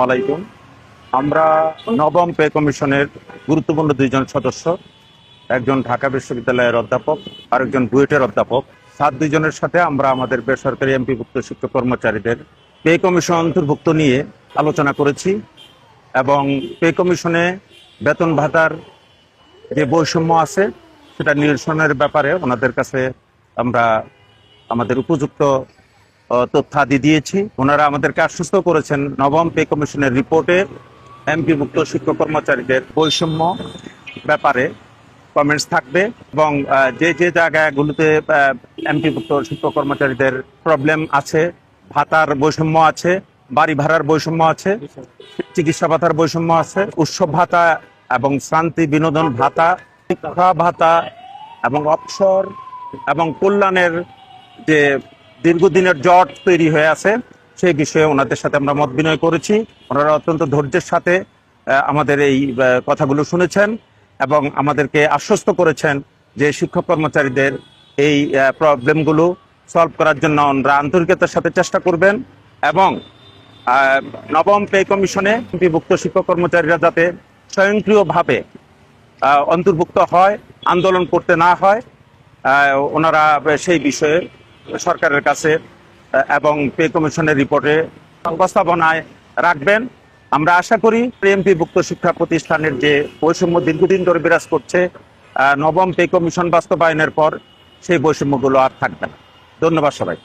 আলাইকুম। আমরা নবম পে কমিশনের গুরুত্বপূর্ণ দুইজন সদস্য, একজন ঢাকা বিশ্ববিদ্যালয়ের অধ্যাপক, আরেকজন বুয়েটের অধ্যাপক। সাত দুইজনের সাথে আমরা আমাদের বেসরকারি এমপিভুক্ত শিক্ষক কর্মচারীদের পে কমিশন অন্তর্ভুক্ত নিয়ে আলোচনা করেছি এবং পে কমিশনে বেতন ভাতার যে বৈষম্য আছে, সেটা নিরসনের ব্যাপারে ওনাদের কাছে আমরা আমাদের উপযুক্ত তথ্যাদি দিয়েছি। ওনারা আমাদেরকে আশ্বস্ত করেছেন নবম পে কমিশনের রিপোর্টে এমপিভুক্ত শিক্ষক কর্মচারীদের বৈষম্য ব্যাপারে কমেন্টস থাকবে এবং যে যে জায়গাগুলোতে এমপিভুক্ত শিক্ষক কর্মচারীদের প্রবলেম আছে, ভাতার বৈষম্য আছে, বাড়ি ভাড়ার বৈষম্য আছে, চিকিৎসা ভাতার বৈষম্য আছে, উৎসব ভাতা এবং শান্তি বিনোদন ভাতা, শিক্ষা ভাতা এবং অবসর এবং কল্যাণের যে দীর্ঘদিনের জট তৈরি হয়ে আছে সেই বিষয়ে ওনাদের সাথে আমরা মত বিনয় করেছি। ওনারা অত্যন্ত ধৈর্যের সাথে আমাদের এই কথাগুলো শুনেছেন এবং আমাদেরকে আশ্বস্ত করেছেন যে শিক্ষক কর্মচারীদের এই প্রবলেমগুলো সলভ করার জন্য ওনারা আন্তরিকতার সাথে চেষ্টা করবেন এবং নবম পে কমিশনে বিভুক্ত শিক্ষক কর্মচারীরা যাতে স্বয়ংক্রিয়ভাবে অন্তর্ভুক্ত হয়, আন্দোলন করতে না হয় ওনারা সেই বিষয়ে সরকারের কাছে এবং পে কমিশনের রিপোর্টে উপস্থাপনায় রাখবেন। আমরা আশা করি এমপিভুক্ত শিক্ষা প্রতিষ্ঠানের যে বৈষম্য দীর্ঘদিন ধরে বিরাজ করছে নবম পে কমিশন বাস্তবায়নের পর সেই বৈষম্যগুলো আর থাকবে না। ধন্যবাদ সবাই